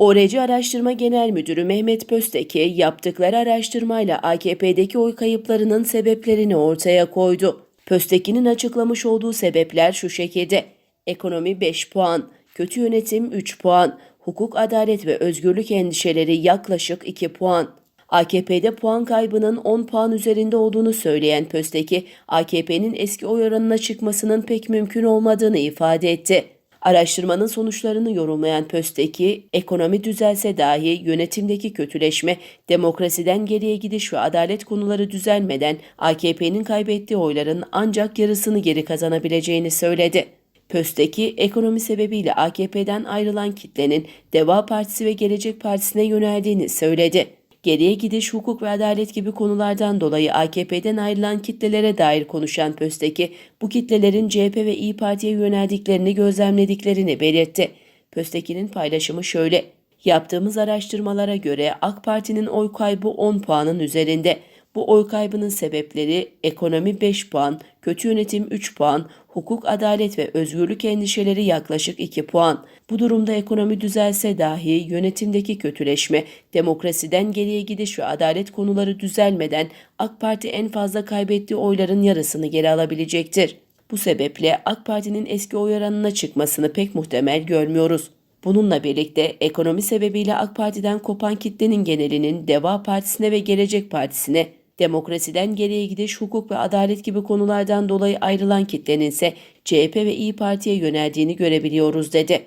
ORC Araştırma Genel Müdürü Mehmet Pösteki yaptıkları araştırmayla AKP'deki oy kayıplarının sebeplerini ortaya koydu. Pösteki'nin açıklamış olduğu sebepler şu şekilde. Ekonomi 5 puan, kötü yönetim 3 puan, hukuk, adalet ve özgürlük endişeleri yaklaşık 2 puan. AKP'de puan kaybının 10 puan üzerinde olduğunu söyleyen Pösteki, AKP'nin eski oy oranına çıkmasının pek mümkün olmadığını ifade etti. Araştırmanın sonuçlarını yorumlayan Pösteki, ekonomi düzelse dahi yönetimdeki kötüleşme, demokrasiden geriye gidiş ve adalet konuları düzelmeden AKP'nin kaybettiği oyların ancak yarısını geri kazanabileceğini söyledi. Pösteki, ekonomi sebebiyle AKP'den ayrılan kitlenin Deva Partisi ve Gelecek Partisi'ne yöneldiğini söyledi. Geriye gidiş, hukuk ve adalet gibi konulardan dolayı AKP'den ayrılan kitlelere dair konuşan Pösteki, bu kitlelerin CHP ve İyi Parti'ye yöneldiklerini gözlemlediklerini belirtti. Pösteki'nin paylaşımı şöyle. Yaptığımız araştırmalara göre AK Parti'nin oy kaybı 10 puanın üzerinde. Bu oy kaybının sebepleri ekonomi 5 puan, kötü yönetim 3 puan, hukuk, adalet ve özgürlük endişeleri yaklaşık 2 puan. Bu durumda ekonomi düzelse dahi yönetimdeki kötüleşme, demokrasiden geriye gidiş ve adalet konuları düzelmeden AK Parti en fazla kaybettiği oyların yarısını geri alabilecektir. Bu sebeple AK Parti'nin eski oy oranına çıkmasını pek muhtemel görmüyoruz. Bununla birlikte ekonomi sebebiyle AK Parti'den kopan kitlenin genelinin Deva Partisi'ne ve Gelecek Partisi'ne, demokrasiden geriye gidiş, hukuk ve adalet gibi konulardan dolayı ayrılan kitlenin ise CHP ve İyi Parti'ye yöneldiğini görebiliyoruz dedi.